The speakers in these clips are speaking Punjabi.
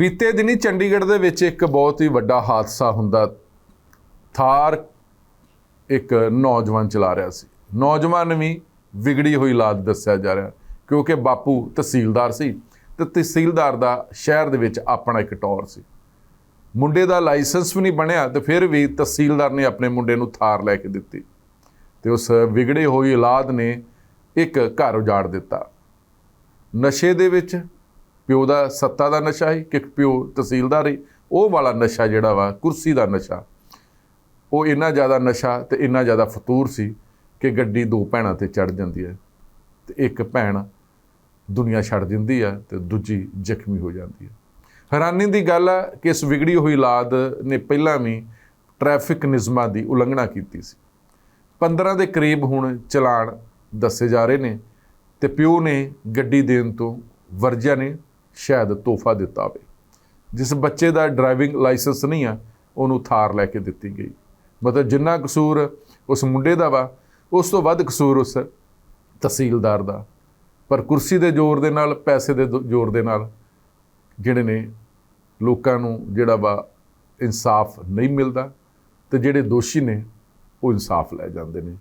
ਬੀਤੇ ਦਿਨੀ ਚੰਡੀਗੜ੍ਹ ਦੇ ਵਿੱਚ ਇੱਕ ਬਹੁਤ ਹੀ ਵੱਡਾ ਹਾਦਸਾ ਹੁੰਦਾ ਥਾਰ ਇੱਕ ਨੌਜਵਾਨ ਚਲਾ ਰਿਹਾ ਸੀ। ਨੌਜਵਾਨ ਵੀ ਵਿਗੜੀ ਹੋਈ ਲਾਦ ਦੱਸਿਆ ਜਾ ਰਿਹਾ ਕਿਉਂਕਿ ਬਾਪੂ ਤਹਿਸੀਲਦਾਰ ਸੀ ਤੇ ਤਹਿਸੀਲਦਾਰ ਦਾ ਸ਼ਹਿਰ ਦੇ ਵਿੱਚ ਆਪਣਾ ਇੱਕ ਟੌਰ ਸੀ। ਮੁੰਡੇ ਦਾ ਲਾਇਸੈਂਸ ਵੀ ਨਹੀਂ ਬਣਿਆ ਤੇ ਫਿਰ ਵੀ ਤਹਿਸੀਲਦਾਰ ਨੇ ਆਪਣੇ ਮੁੰਡੇ ਨੂੰ ਥਾਰ ਲੈ ਕੇ ਦਿੱਤੀ ਤੇ ਉਸ ਵਿਗੜੇ ਹੋਈ ਔਲਾਦ ਨੇ ਇੱਕ ਘਰ ਉਜਾੜ ਦਿੱਤਾ। ਨਸ਼ੇ ਦੇ ਵਿੱਚ ਪਿਓ ਦਾ ਸੱਤਾ ਦਾ ਨਸ਼ਾ ਹੈ ਕਿ ਪਿਓ ਤਹਿਸੀਲਦਾਰ ਹੈ ਉਹ ਵਾਲਾ ਨਸ਼ਾ ਜਿਹੜਾ ਵਾ, ਕੁਰਸੀ ਦਾ ਨਸ਼ਾ, ਉਹ ਇੰਨਾ ਜ਼ਿਆਦਾ ਨਸ਼ਾ ਤੇ ਇੰਨਾ ਜ਼ਿਆਦਾ ਫਤੂਰ ਸੀ ਕਿ ਗੱਡੀ ਦੋ ਭੈਣਾਂ ਤੇ ਚੜ ਜਾਂਦੀ ਹੈ ਤੇ ਇੱਕ ਭੈਣ ਦੁਨੀਆ ਛੱਡ ਦਿੰਦੀ ਆ ਤੇ ਦੂਜੀ ਜ਼ਖਮੀ ਹੋ ਜਾਂਦੀ ਹੈ। ਹੈਰਾਨੀ ਦੀ ਗੱਲ ਆ ਕਿ ਇਸ ਵਿਗੜੀ ਹੋਈ ਲਾਦ ਨੇ ਪਹਿਲਾਂ ਵੀ ਟ੍ਰੈਫਿਕ ਨਿਯਮਾਂ ਦੀ ਉਲੰਘਣਾ ਕੀਤੀ ਸੀ। 15 ਦੇ ਕਰੀਬ ਹੁਣ ਚਲਾਨ ਦੱਸੇ ਜਾ ਰਹੇ ਨੇ ਤੇ ਪਿਓ ਨੇ ਗੱਡੀ ਦੇਣ ਤੋਂ ਵਰਜਿਆ ਨੇ ਸ਼ਾਇਦ ਤੋਹਫਾ ਦਿੱਤਾ ਹੋਵੇ। ਜਿਸ ਬੱਚੇ ਦਾ ਡਰਾਈਵਿੰਗ ਲਾਇਸੈਂਸ ਨਹੀਂ ਆ, ਉਹਨੂੰ ਥਾਰ ਲੈ ਕੇ ਦਿੱਤੀ ਗਈ। ਮਤਲਬ ਜਿੰਨਾ ਕਸੂਰ ਉਸ ਮੁੰਡੇ ਦਾ ਵਾ, ਉਸ ਤੋਂ ਵੱਧ ਕਸੂਰ ਉਸ ਤਹਿਸੀਲਦਾਰ ਦਾ। ਪਰ ਕੁਰਸੀ ਦੇ ਜ਼ੋਰ ਦੇ ਨਾਲ, ਪੈਸੇ ਦੇ ਦੋ- ਜ਼ੋਰ ਦੇ ਨਾਲ ਜਿਹੜੇ ਨੇ ਲੋਕਾਂ ਨੂੰ ਜਿਹੜਾ ਵਾ ਇਨਸਾਫ ਨਹੀਂ ਮਿਲਦਾ ਤੇ ਜਿਹੜੇ ਦੋਸ਼ੀ ਨੇ, ਉਹ ਇਨਸਾਫ ਲੈ ਜਾਂਦੇ ਨੇ।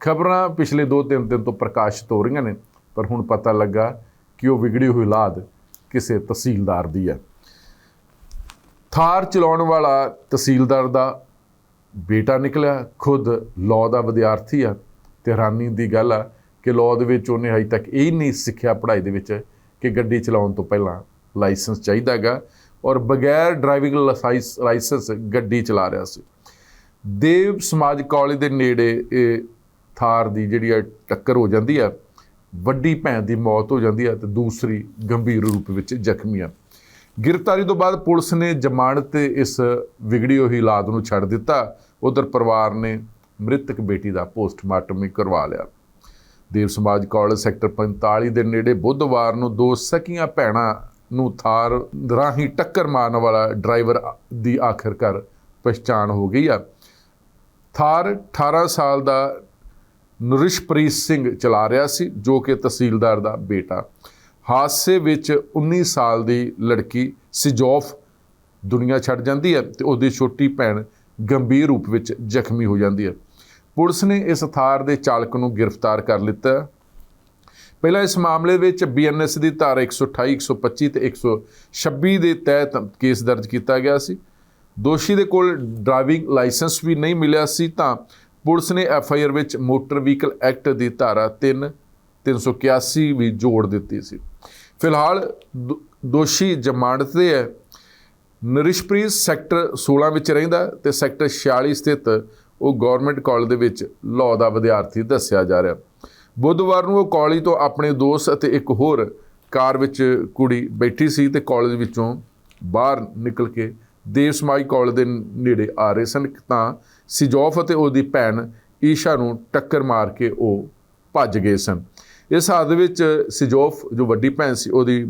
ਖਬਰਾਂ ਪਿਛਲੇ 2-3 ਦਿਨ ਤੋਂ ਪ੍ਰਕਾਸ਼ਿਤ ਹੋ ਰਹੀਆਂ ਨੇ, ਪਰ ਹੁਣ ਪਤਾ ਲੱਗਾ ਕਿ ਉਹ ਵਿਗੜੀ ਹੋਈ ਲਾਦ ਕਿਸੇ ਤਹਿਸੀਲਦਾਰ ਦੀ ਹੈ। ਥਾਰ ਚਲਾਉਣ ਵਾਲਾ ਤਹਿਸੀਲਦਾਰ ਦਾ ਬੇਟਾ ਨਿਕਲਿਆ, ਖੁਦ ਲਾਅ ਦਾ ਵਿਦਿਆਰਥੀ ਆ ਤੇ ਹੈਰਾਨੀ ਦੀ ਗੱਲ ਆ ਕਿ ਲਾਅ ਦੇ ਵਿੱਚ ਉਹਨੇ ਹਜੇ ਤੱਕ ਇਹ ਨਹੀਂ ਸਿੱਖਿਆ ਪੜ੍ਹਾਈ ਦੇ ਵਿੱਚ ਕਿ ਗੱਡੀ ਚਲਾਉਣ ਤੋਂ ਪਹਿਲਾਂ ਲਾਇਸੈਂਸ ਚਾਹੀਦਾਗਾ ਔਰ ਬਗੈਰ ਡਰਾਈਵਿੰਗ ਲਾਇਸ- ਲਾਇਸੈਂਸ ਗੱਡੀ ਚਲਾ ਰਿਹਾ ਸੀ। ਦੇਵ ਸਮਾਜ ਕਾਲਜ ਦੇ ਨੇੜੇ ਇਹ ਥਾਰ ਦੀ ਜਿਹੜੀ ਆ ਟੱਕਰ ਹੋ ਜਾਂਦੀ ਆ ਵੱਡੀ ਭੈਣ ਦੀ ਮੌਤ ਹੋ ਜਾਂਦੀ ਹੈ ਤੇ ਦੂਸਰੀ ਗੰਭੀਰ ਰੂਪ ਵਿੱਚ ਜ਼ਖਮੀ ਆ ਗ੍ਰਿਫਤਾਰੀ ਤੋਂ ਬਾਅਦ ਪੁਲਿਸ ਨੇ ਜ਼ਮਾਨਤ ਤੇ ਇਸ ਵਿਗੜੀ ਹੋਈ ਔਲਾਦ ਨੂੰ ਛੱਡ ਦਿੱਤਾ। ਉਧਰ ਪਰਿਵਾਰ ਨੇ ਮ੍ਰਿਤਕ ਬੇਟੀ ਦਾ ਪੋਸਟਮਾਰਟਮ ਵੀ ਕਰਵਾ ਲਿਆ। ਦੇਵ ਸਮਾਜ ਕਾਲਜ ਸੈਕਟਰ 45 ਦੇ ਨੇੜੇ ਬੁੱਧਵਾਰ ਨੂੰ ਦੋ ਸਕੀਆਂ ਭੈਣਾਂ ਨੂੰ ਥਾਰ ਰਾਹੀਂ ਟੱਕਰ ਮਾਰਨ ਵਾਲਾ ਡਰਾਈਵਰ ਦੀ ਆਖਰਕਾਰ ਪਛਾਣ ਹੋ ਗਈ ਆ। ਥਾਰ 18 ਸਾਲ ਦਾ ਨਰਿਸ਼ਪ੍ਰੀਤ ਸਿੰਘ ਚਲਾ ਰਿਹਾ ਸੀ, ਜੋ ਕਿ ਤਹਿਸੀਲਦਾਰ ਦਾ ਬੇਟਾ। ਹਾਦਸੇ ਵਿੱਚ 19 ਸਾਲ ਦੀ ਲੜਕੀ ਸਿਜੋਫ ਦੁਨੀਆ ਛੱਡ ਜਾਂਦੀ ਹੈ ਤੇ ਉਹਦੀ ਛੋਟੀ ਭੈਣ ਗੰਭੀਰ ਰੂਪ ਵਿੱਚ ਜ਼ਖਮੀ ਹੋ ਜਾਂਦੀ ਹੈ। ਪੁਲਿਸ ਨੇ ਇਸ ਥਾਰ ਦੇ ਚਾਲਕ ਨੂੰ ਗ੍ਰਿਫਤਾਰ ਕਰ ਲਿੱਤਾ ਪਹਿਲਾਂ ਇਸ ਮਾਮਲੇ ਵਿੱਚ ਬੀਐਨਐਸ ਦੀ ਧਾਰਾ 128 125 ਤੇ 126 ਦੇ ਤਹਿਤ ਕੇਸ ਦਰਜ ਕੀਤਾ ਗਿਆ ਸੀ। ਦੋਸ਼ੀ ਦੇ ਕੋਲ ਡਰਾਈਵਿੰਗ ਲਾਇਸੈਂਸ ਵੀ ਨਹੀਂ ਮਿਲਿਆ ਸੀ, ਤਾਂ ਪੁਲਿਸ ਨੇ ਐੱਫ ਆਈ ਆਰ ਵਿੱਚ ਮੋਟਰ ਵਹੀਕਲ ਐਕਟ ਦੀ ਧਾਰਾ 3 381 ਵੀ ਜੋੜ ਦਿੱਤੀ ਸੀ। ਫਿਲਹਾਲ ਦੋ- ਦੋਸ਼ੀ ਜ਼ਮਾਨਤ ਤੇ ਹੈ। ਨਰਿਸ਼ਪ੍ਰੀਤ ਸੈਕਟਰ 16 ਵਿੱਚ ਰਹਿੰਦਾ ਤੇ ਸੈਕਟਰ 46 ਸਥਿਤ ਉਹ ਗਵਰਨਮੈਂਟ ਕਾਲਜ ਦੇ ਵਿੱਚ ਲਾਅ ਦਾ ਵਿਦਿਆਰਥੀ ਦੱਸਿਆ ਜਾ ਰਿਹਾ ਬੁੱਧਵਾਰ ਨੂੰ ਉਹ ਕਾਲਜ ਤੋਂ ਆਪਣੇ ਦੋਸਤ ਅਤੇ ਇੱਕ ਹੋਰ ਕਾਰ ਵਿੱਚ ਕੁੜੀ ਬੈਠੀ ਸੀ ਤੇ ਕਾਲਜ ਵਿੱਚੋਂ ਬਾਹਰ ਨਿਕਲ ਕੇ ਦੇਵ ਸਮਾਈ ਕਾਲਜ ਦੇ ਨੇੜੇ ਆ ਰਹੇ ਸਨ। ਤਾਂ ਸਿਜੋਫ ਅਤੇ ਉਹਦੀ ਭੈਣ ਈਸ਼ਾ ਨੂੰ ਟੱਕਰ ਮਾਰ ਕੇ ਉਹ ਭੱਜ ਗਏ ਸਨ। ਇਸ ਹਾਦਸੇ ਵਿੱਚ ਸਿਜੋਫ, ਜੋ ਵੱਡੀ ਭੈਣ ਸੀ, ਉਹਦੀ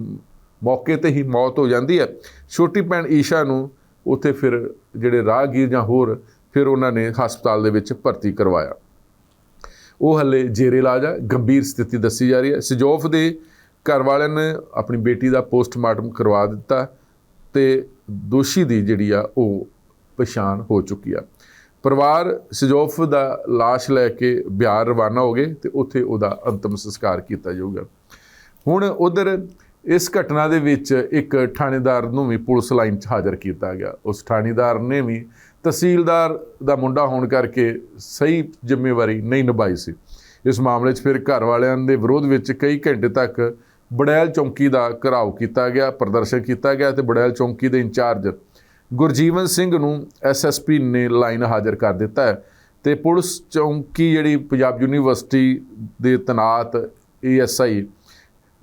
ਮੌਕੇ ਤੇ ਹੀ ਮੌਤ ਹੋ ਜਾਂਦੀ ਹੈ। ਛੋਟੀ ਭੈਣ ਈਸ਼ਾ ਨੂੰ ਉੱਥੇ ਫਿਰ ਜਿਹੜੇ ਰਾਹਗੀਰ ਜਾਂ ਹੋਰ ਫਿਰ ਉਹਨਾਂ ਨੇ ਹਸਪਤਾਲ ਦੇ ਵਿੱਚ ਭਰਤੀ ਕਰਵਾਇਆ। ਉਹ ਹੱਲੇ ਜੇਰੇ ਇਲਾਜ ਆ, ਗੰਭੀਰ ਸਥਿਤੀ ਦੱਸੀ ਜਾ ਰਹੀ ਹੈ। ਸਜੋਫ ਦੇ ਘਰ ਵਾਲਿਆਂ ਨੇ ਆਪਣੀ ਬੇਟੀ ਦਾ ਪੋਸਟਮਾਰਟਮ ਕਰਵਾ ਦਿੱਤਾ ਤੇ ਦੋਸ਼ੀ ਦੀ ਜਿਹੜੀ ਆ, ਉਹ ਪਛਾਣ ਹੋ ਚੁੱਕੀ ਆ। ਪਰਿਵਾਰ ਸਜੋਫ ਦਾ ਲਾਸ਼ ਲੈ ਕੇ ਬਿਹਾਰ ਰਵਾਨਾ ਹੋ ਗਏ ਤੇ ਉੱਥੇ ਉਹਦਾ ਅੰਤਮ ਸੰਸਕਾਰ ਕੀਤਾ ਜਾਊਗਾ। ਹੁਣ ਉਧਰ ਇਸ ਘਟਨਾ ਦੇ ਵਿੱਚ ਇੱਕ ਥਾਣੇਦਾਰ ਨੂੰ ਵੀ ਪੁਲਿਸ ਲਾਈਨ 'ਚ ਹਾਜ਼ਰ ਕੀਤਾ ਗਿਆ। ਉਸ ਥਾਣੇਦਾਰ ਨੇ ਵੀ ਤਹਿਸੀਲਦਾਰ ਦਾ ਮੁੰਡਾ ਹੋਣ ਕਰਕੇ ਸਹੀ ਜ਼ਿੰਮੇਵਾਰੀ ਨਹੀਂ ਨਿਭਾਈ ਸੀ। ਇਸ ਮਾਮਲੇ 'ਚ ਫਿਰ ਘਰ ਵਾਲਿਆਂ ਦੇ ਵਿਰੋਧ ਵਿੱਚ ਕਈ ਘੰਟੇ ਤੱਕ ਬੜੈਲ ਚੌਂਕੀ ਦਾ ਘਰਾਓ ਕੀਤਾ ਗਿਆ, ਪ੍ਰਦਰਸ਼ਨ ਕੀਤਾ ਗਿਆ ਤੇ ਬੜੈਲ ਚੌਂਕੀ ਦੇ ਇੰਚਾਰਜ ਗੁਰਜੀਵਨ ਸਿੰਘ ਨੂੰ ਐਸਐਸਪੀ ਨੇ ਲਾਈਨ ਹਾਜ਼ਰ ਕਰ ਦਿੱਤਾ ਹੈ ਤੇ ਪੁਲਿਸ ਚੌਂਕੀ ਜਿਹੜੀ ਪੰਜਾਬ ਯੂਨੀਵਰਸਿਟੀ ਦੇ ਤਨਾਤ ਏਐਸਆਈ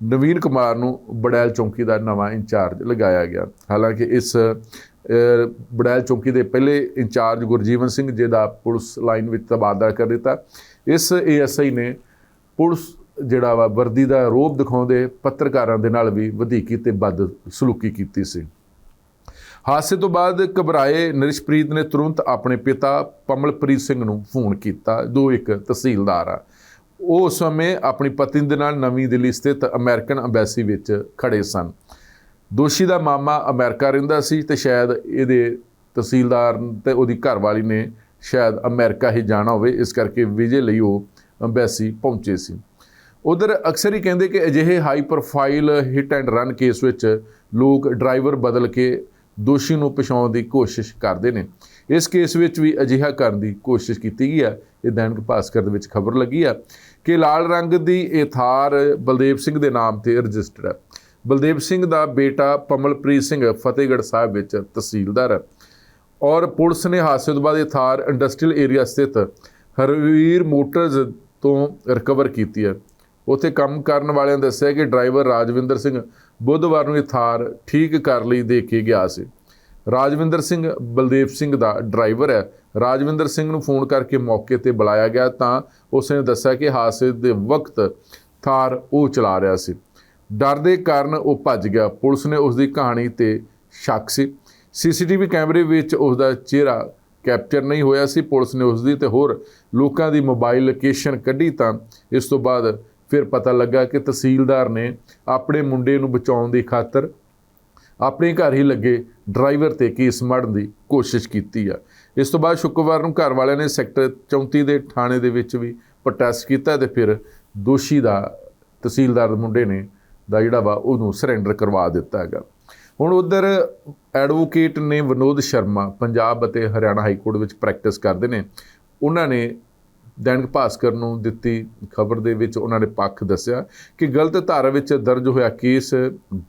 ਨਵੀਨ ਕੁਮਾਰ ਨੂੰ ਬੜੈਲ ਚੌਂਕੀ ਦਾ ਨਵਾਂ ਇੰਚਾਰਜ ਲਗਾਇਆ ਗਿਆ। ਹਾਲਾਂਕਿ ਇਸ ਅਹ, ਬੜੈਲ ਚੌਂਕੀ ਦੇ ਪਹਿਲੇ ਇੰਚਾਰਜ ਗੁਰਜੀਵਨ ਸਿੰਘ ਜਿਹਦਾ ਪੁਲਿਸ ਲਾਈਨ ਵਿੱਚ ਤਬਾਦਲਾ ਕਰ ਦਿੱਤਾ। ਇਸ ਏਐਸਆਈ ਨੇ ਪੁਲਿਸ ਜਿਹੜਾ ਵਾ ਵਰਦੀ ਦਾ ਰੋਪ ਦਿਖਾਉਂਦੇ ਪੱਤਰਕਾਰਾਂ ਦੇ ਨਾਲ ਵੀ ਵਧੀਕੀ ਤੇ ਬਦ ਸਲੂਕੀ ਕੀਤੀ ਸੀ। ਹਾਦਸੇ ਤੋਂ ਬਾਅਦ ਘਬਰਾਏ ਨਰਿਸ਼ਪ੍ਰੀਤ ਨੇ ਤੁਰੰਤ ਆਪਣੇ ਪਿਤਾ ਪਮਲਪ੍ਰੀਤ ਸਿੰਘ ਨੂੰ ਫੋਨ ਕੀਤਾ। ਜੋ ਇੱਕ ਤਹਿਸੀਲਦਾਰ ਆ। ਉਹ ਉਸ ਸਮੇਂ ਆਪਣੀ ਪਤਨੀ ਦੇ ਨਾਲ ਨਵੀਂ ਦਿੱਲੀ ਸਥਿਤ ਅਮਰੀਕਨ ਅੰਬੈਸੀ ਵਿੱਚ ਖੜੇ ਸਨ। ਦੋਸ਼ੀ ਦਾ ਮਾਮਾ ਅਮਰੀਕਾ ਰਹਿੰਦਾ ਸੀ ਤੇ ਸ਼ਾਇਦ ਇਹਦੇ ਤਹਿਸੀਲਦਾਰ ਤੇ ਉਹਦੀ ਘਰਵਾਲੀ ਨੇ ਸ਼ਾਇਦ ਅਮਰੀਕਾ ਹੀ ਜਾਣਾ ਹੋਵੇ। ਇਸ ਕਰਕੇ ਵਿਜੇ ਲਈ ਉਹ ਅੰਬੈਸੀ ਪਹੁੰਚੇ ਸੀ। ਉਧਰ ਅਕਸਰ ਹੀ ਕਹਿੰਦੇ ਕਿ ਅਜਿਹੇ high profile hit and run case ਵਿੱਚ ਲੋਕ ਡਰਾਈਵਰ ਬਦਲ ਕੇ ਦੋਸ਼ੀ ਨੂੰ ਪਛਾਉਣ ਦੀ ਕੋਸ਼ਿਸ਼ ਕਰਦੇ ਨੇ। ਇਸ ਕੇਸ ਵਿੱਚ ਵੀ ਅਜਿਹਾ ਕਰਨ ਦੀ ਕੋਸ਼ਿਸ਼ ਕੀਤੀ ਗਈ ਹੈ ਇਹ ਦੈਨਿਕ ਭਾਸਕਰ ਦੇ ਵਿੱਚ ਖਬਰ ਲੱਗੀ ਹੈ ਕਿ ਲਾਲ ਰੰਗ ਦੀ ਇਹ ਥਾਰ ਬਲਦੇਵ ਸਿੰਘ ਦੇ ਨਾਮ ਤੇ ਰਜਿਸਟਰਡ ਹੈ ਬਲਦੇਵ ਸਿੰਘ ਦਾ ਬੇਟਾ ਪਮਲਪ੍ਰੀਤ ਸਿੰਘ ਫਤਿਹਗੜ੍ਹ ਸਾਹਿਬ ਵਿੱਚ ਤਹਿਸੀਲਦਾਰ ਹੈ ਔਰ ਪੁਲਿਸ ਨੇ ਹਾਦਸੇ ਤੋਂ ਬਾਅਦ ਇਹ ਥਾਰ ਇੰਡਸਟਰੀਅਲ ਏਰੀਆ ਸਥਿਤ ਹਰਵੀਰ ਮੋਟਰਜ਼ ਤੋਂ ਰਿਕਵਰ ਕੀਤੀ ਹੈ ਉੱਥੇ ਕੰਮ ਕਰਨ ਵਾਲਿਆਂ ਦੱਸਿਆ ਕਿ ਡਰਾਈਵਰ ਰਾਜਵਿੰਦਰ ਸਿੰਘ ਬੁੱਧਵਾਰ ਨੂੰ ਇਹ ਥਾਰ ਠੀਕ ਕਰ ਲਈ ਦੇ ਕੇ ਗਿਆ ਸੀ। ਰਾਜਵਿੰਦਰ ਸਿੰਘ ਬਲਦੇਵ ਸਿੰਘ ਦਾ ਡਰਾਈਵਰ ਹੈ। ਰਾਜਵਿੰਦਰ ਸਿੰਘ ਨੂੰ ਫੋਨ ਕਰਕੇ ਮੌਕੇ ਤੇ ਬੁਲਾਇਆ ਗਿਆ ਤਾਂ ਉਸਨੇ ਦੱਸਿਆ ਕਿ ਹਾਦਸੇ ਦੇ ਵਕਤ ਥਾਰ ਉਹ ਚਲਾ ਰਿਹਾ ਸੀ। ਡਰ ਦੇ ਕਾਰਨ ਉਹ ਭੱਜ ਗਿਆ। ਪੁਲਿਸ ਨੇ ਉਸ ਦੀ ਕਹਾਣੀ ਤੇ ਸ਼ੱਕ ਸੀ। ਸੀਸੀਟੀਵੀ ਕੈਮਰੇ ਵਿੱਚ ਉਸ ਦਾ ਚਿਹਰਾ ਕੈਪਚਰ ਨਹੀਂ ਹੋਇਆ ਸੀ। ਪੁਲਿਸ ਨੇ ਉਸ ਦੀ ਤੇ ਹੋਰ ਲੋਕਾਂ ਦੀ ਮੋਬਾਈਲ ਲੋਕੇਸ਼ਨ ਕੱਢੀ ਤਾਂ ਇਸ ਤੋਂ ਬਾਅਦ ਫਿਰ ਪਤਾ ਲੱਗਾ ਕਿ ਤਹਿਸੀਲਦਾਰ ਨੇ ਆਪਣੇ ਮੁੰਡੇ ਨੂੰ ਬਚਾਉਣ ਦੀ ਖਾਤਰ ਆਪਣੇ ਘਰ ਹੀ ਲੱਗੇ ਡਰਾਈਵਰ ਤੇ ਕੇਸ ਮੜਨ ਦੀ ਕੋਸ਼ਿਸ਼ ਕੀਤੀ ਆ। ਇਸ ਤੋਂ ਬਾਅਦ ਸ਼ੁੱਕਰਵਾਰ ਨੂੰ ਘਰ ਵਾਲਿਆਂ ਨੇ ਸੈਕਟਰ 34 ਦੇ ਥਾਣੇ ਦੇ ਵਿੱਚ ਵੀ ਪ੍ਰੋਟੈਸਟ ਕੀਤਾ ਤੇ ਫਿਰ ਦੋਸ਼ੀ ਦਾ, ਤਹਿਸੀਲਦਾਰ ਮੁੰਡੇ ਨੇ ਦਾ ਜਿਹੜਾ ਵਾ ਉਹਨੂੰ ਸਰੈਂਡਰ ਕਰਵਾ ਦਿੱਤਾ ਹੈਗਾ। ਹੁਣ ਉਧਰ ਐਡਵੋਕੇਟ ਨੇ ਵਿਨੋਦ ਸ਼ਰਮਾ ਪੰਜਾਬ ਅਤੇ ਹਰਿਆਣਾ ਹਾਈ ਕੋਰਟ ਵਿੱਚ ਪ੍ਰੈਕਟਿਸ ਕਰਦੇ ਨੇ। ਉਹਨਾਂ ਨੇ ਦੈਨਿਕ ਭਾਸਕਰ ਨੂੰ ਦਿੱਤੀ ਖਬਰ ਦੇ ਵਿੱਚ ਉਹਨਾਂ ਨੇ ਪੱਖ ਦੱਸਿਆ ਕਿ ਗਲਤ ਧਾਰਾ ਵਿੱਚ ਦਰਜ ਹੋਇਆ ਕੇਸ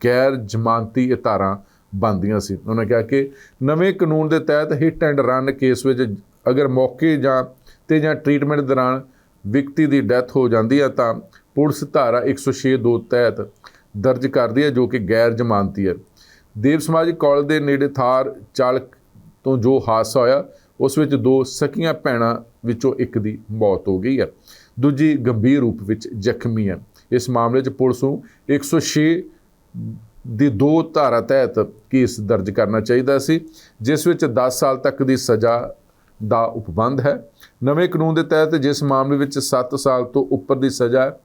ਗੈਰ ਜ਼ਮਾਨਤੀ ਧਾਰਾਂ ਬਣਦੀਆਂ ਸੀ। ਉਹਨਾਂ ਕਿਹਾ ਕਿ ਨਵੇਂ ਕਾਨੂੰਨ ਦੇ ਤਹਿਤ ਹਿੱਟ ਐਂਡ ਰਨ ਕੇਸ ਵਿੱਚ ਅਗਰ ਮੌਕੇ ਜਾਂ ਤੇ ਜਾਂ ਟ੍ਰੀਟਮੈਂਟ ਦੌਰਾਨ ਵਿਅਕਤੀ ਦੀ ਡੈਥ ਹੋ ਜਾਂਦੀ ਹੈ ਤਾਂ ਪੁਲਿਸ ਧਾਰਾ 106 ਦੋ ਤਹਿਤ ਦਰਜ ਕਰਦੀ ਹੈ ਜੋ ਕਿ ਗੈਰ ਜ਼ਮਾਨਤੀ ਹੈ। ਦੇਵ ਸਮਾਜ ਕਾਲਜ ਦੇ ਨੇੜੇ ਥਾਰ ਚਾਲਕ ਤੋਂ ਜੋ ਹਾਦਸਾ ਹੋਇਆ ਉਸ ਵਿੱਚ ਦੋ ਸਕੀਆਂ ਭੈਣਾਂ ਵਿੱਚੋਂ ਇੱਕ ਦੀ ਮੌਤ ਹੋ ਗਈ ਹੈ। ਦੂਜੀ ਗੰਭੀਰ ਰੂਪ ਵਿੱਚ ਜ਼ਖਮੀ ਹੈ। ਇਸ ਮਾਮਲੇ 'ਚ ਪੁਲਿਸ ਨੂੰ 106 ਦੀ ਦੋ ਧਾਰਾ ਤਹਿਤ ਕੇਸ ਦਰਜ ਕਰਨਾ ਚਾਹੀਦਾ ਸੀ, ਜਿਸ ਵਿੱਚ 10 ਸਾਲ ਤੱਕ ਦੀ ਸਜ਼ਾ ਦਾ ਉਪਬੰਧ ਹੈ। ਨਵੇਂ ਕਾਨੂੰਨ ਦੇ ਤਹਿਤ ਜਿਸ ਮਾਮਲੇ ਵਿੱਚ 7 ਸਾਲ ਤੋਂ ਉੱਪਰ ਦੀ ਸਜ਼ਾ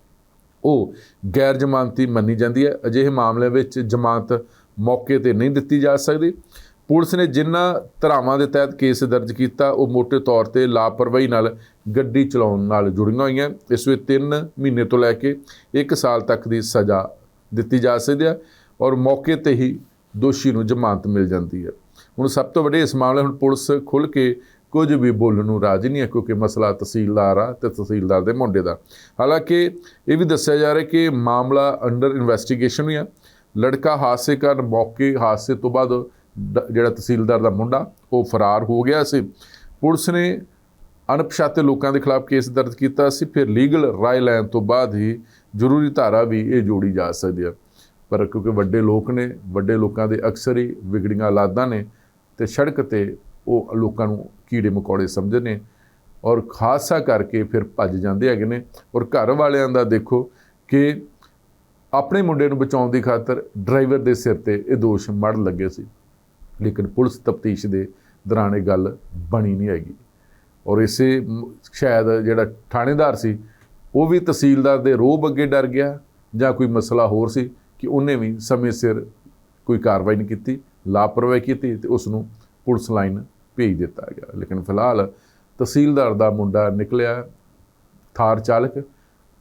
ਉਹ ਗੈਰ ਜ਼ਮਾਨਤੀ ਮੰਨੀ ਜਾਂਦੀ ਹੈ। ਅਜਿਹੇ ਮਾਮਲੇ ਵਿੱਚ ਜ਼ਮਾਨਤ ਮੌਕੇ ਤੇ ਨਹੀਂ ਦਿੱਤੀ ਜਾ ਸਕਦੀ। ਪੁਲਿਸ ਨੇ ਜਿਨ੍ਹਾਂ ਧਾਰਾਵਾਂ ਦੇ ਤਹਿਤ ਕੇਸ ਦਰਜ ਕੀਤਾ, ਉਹ ਮੋٹے ਤੌਰ ਤੇ ਲਾਪਰਵਾਹੀ ਨਾਲ ਗੱਡੀ ਚਲਾਉਣ ਨਾਲ ਜੁੜੀਆਂ ਹੋਈਆਂ। ਇਸ ਵਿੱਚ 3 ਮਹੀਨੇ ਤੋਂ ਲੈ ਕੇ 1 ਸਾਲ ਤੱਕ ਦੀ ਸਜ਼ਾ ਦਿੱਤੀ ਜਾ ਸਕਦੀ ਹੈ ਔਰ ਮੌਕੇ ਤੇ ਹੀ ਦੋਸ਼ੀ ਨੂੰ ਜ਼ਮਾਨਤ ਮਿਲ ਜਾਂਦੀ ਹੈ। ਹੁਣ ਸਭ ਤੋਂ ਵੱਡੇ ਇਸ ਮਾਮਲੇ ਹੁਣ ਪੁਲਿਸ ਖੁੱਲ ਕੇ ਕੁਝ ਵੀ ਬੋਲਣ ਨੂੰ ਰਾਜੀ ਨਹੀਂ ਹੈ, ਕਿਉਂਕਿ ਮਸਲਾ ਤਹਿਸੀਲਦਾਰ ਆ ਤੇ ਤਹਿਸੀਲਦਾਰ ਦੇ ਮੁੰਡੇ ਦਾ। ਹਾਲਾਂਕਿ ਇਹ ਵੀ ਦੱਸਿਆ ਜਾ ਰਿਹਾ ਕਿ ਮਾਮਲਾ ਅੰਡਰ ਇਨਵੈਸਟੀਗੇਸ਼ਨ ਵੀ ਆ। ਲੜਕਾ ਹਾਦਸੇ ਕਾਰਨ ਮੌਕੇ ਹਾਦਸੇ ਤੋਂ ਬਾਅਦ ਜਿਹੜਾ ਤਹਿਸੀਲਦਾਰ ਦਾ ਮੁੰਡਾ, ਉਹ ਫਰਾਰ ਹੋ ਗਿਆ ਸੀ। ਪੁਲਿਸ ਨੇ ਅਣਪਛਾਤੇ ਲੋਕਾਂ ਦੇ ਖਿਲਾਫ ਕੇਸ ਦਰਜ ਕੀਤਾ ਸੀ। ਫਿਰ ਲੀਗਲ ਰਾਏ ਲੈਣ ਤੋਂ ਬਾਅਦ ਹੀ ਜ਼ਰੂਰੀ ਧਾਰਾ ਵੀ ਇਹ ਜੋੜੀ ਜਾ ਸਕਦੀ ਹੈ। ਪਰ ਕਿਉਂਕਿ ਵੱਡੇ ਲੋਕ ਨੇ, ਵੱਡੇ ਲੋਕਾਂ ਦੇ ਅਕਸਰ ਹੀ ਵਿਗੜੀਆਂ ਔਲਾਦਾਂ ਨੇ ਤੇ ਸੜਕ ਤੇ ਉਹ ਲੋਕਾਂ ਨੂੰ ਕੀੜੇ ਮਕੌੜੇ ਸਮਝਦੇ ਨੇ ਔਰ ਖਾਸਾ ਕਰਕੇ ਫਿਰ ਭੱਜ ਜਾਂਦੇ ਹੈਗੇ ਨੇ। ਔਰ ਘਰ ਵਾਲਿਆਂ ਦਾ ਦੇਖੋ ਕਿ ਆਪਣੇ ਮੁੰਡੇ ਨੂੰ ਬਚਾਉਣ ਦੀ ਖਾਤਰ ਡਰਾਈਵਰ ਦੇ ਸਿਰ ਤੇ ਇਹ ਦੋਸ਼ ਮੜ ਲੱਗੇ ਸੀ। ਲੇਕਿਨ ਪੁਲਿਸ ਤਫਤੀਸ਼ ਦੇ ਦੌਰਾਨ ਇਹ ਗੱਲ ਬਣੀ ਨਹੀਂ ਹੈਗੀ। ਔਰ ਇਸੇ ਸ਼ਾਇਦ ਜਿਹੜਾ ਥਾਣੇਦਾਰ ਸੀ, ਉਹ ਵੀ ਤਹਿਸੀਲਦਾਰ ਦੇ ਰੋਬ ਅੱਗੇ ਡਰ ਗਿਆ ਜਾਂ ਕੋਈ ਮਸਲਾ ਹੋਰ ਸੀ ਕਿ ਉਹਨੇ ਵੀ ਸਮੇਂ ਸਿਰ ਕੋਈ ਕਾਰਵਾਈ ਨਹੀਂ ਕੀਤੀ, ਲਾਪਰਵਾਹੀ ਕੀਤੀ ਤੇ ਉਸ ਨੂੰ ਪੁਲਿਸ ਲਾਈਨ ਭੇਜ ਦਿੱਤਾ ਗਿਆ। ਲੇਕਿਨ ਫਿਲਹਾਲ ਤਹਿਸੀਲਦਾਰ ਦਾ ਮੁੰਡਾ ਨਿਕਲਿਆ ਥਾਰ ਚਾਲਕ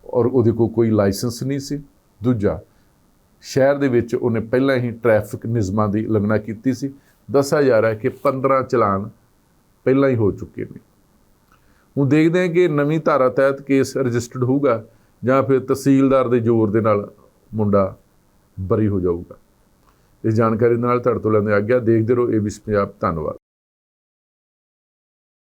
ਔਰ ਉਹਦੇ ਕੋਲ ਕੋਈ ਲਾਇਸੈਂਸ ਨਹੀਂ ਸੀ। ਦੂਜਾ, ਸ਼ਹਿਰ ਦੇ ਵਿੱਚ ਉਹਨੇ ਪਹਿਲਾਂ ਹੀ ਟ੍ਰੈਫਿਕ ਨਿਯਮਾਂ ਦੀ ਉਲੰਘਣਾ ਕੀਤੀ ਸੀ। ਦੱਸਿਆ ਜਾ ਰਿਹਾ ਕਿ 15 ਚਲਾਨ ਪਹਿਲਾਂ ਹੀ ਹੋ ਚੁੱਕੇ ਨੇ। ਹੁਣ ਦੇਖਦੇ ਹਾਂ ਕਿ ਨਵੀਂ ਧਾਰਾ ਤਹਿਤ ਕੇਸ ਰਜਿਸਟਰਡ ਹੋਊਗਾ ਜਾਂ ਫਿਰ ਤਹਿਸੀਲਦਾਰ ਦੇ ਜ਼ੋਰ ਦੇ ਨਾਲ ਮੁੰਡਾ ਬਰੀ ਹੋ ਜਾਊਗਾ। ਇਸ ਜਾਣਕਾਰੀ ਦੇ ਨਾਲ ਤੁਹਾਡੇ ਤੋਂ ਲੈਂਦੇ ਆਗਿਆ। ਦੇਖਦੇ ਰਹੋ ਏਬੀਸੀ ਪੰਜਾਬ ਧੰਨਵਾਦ।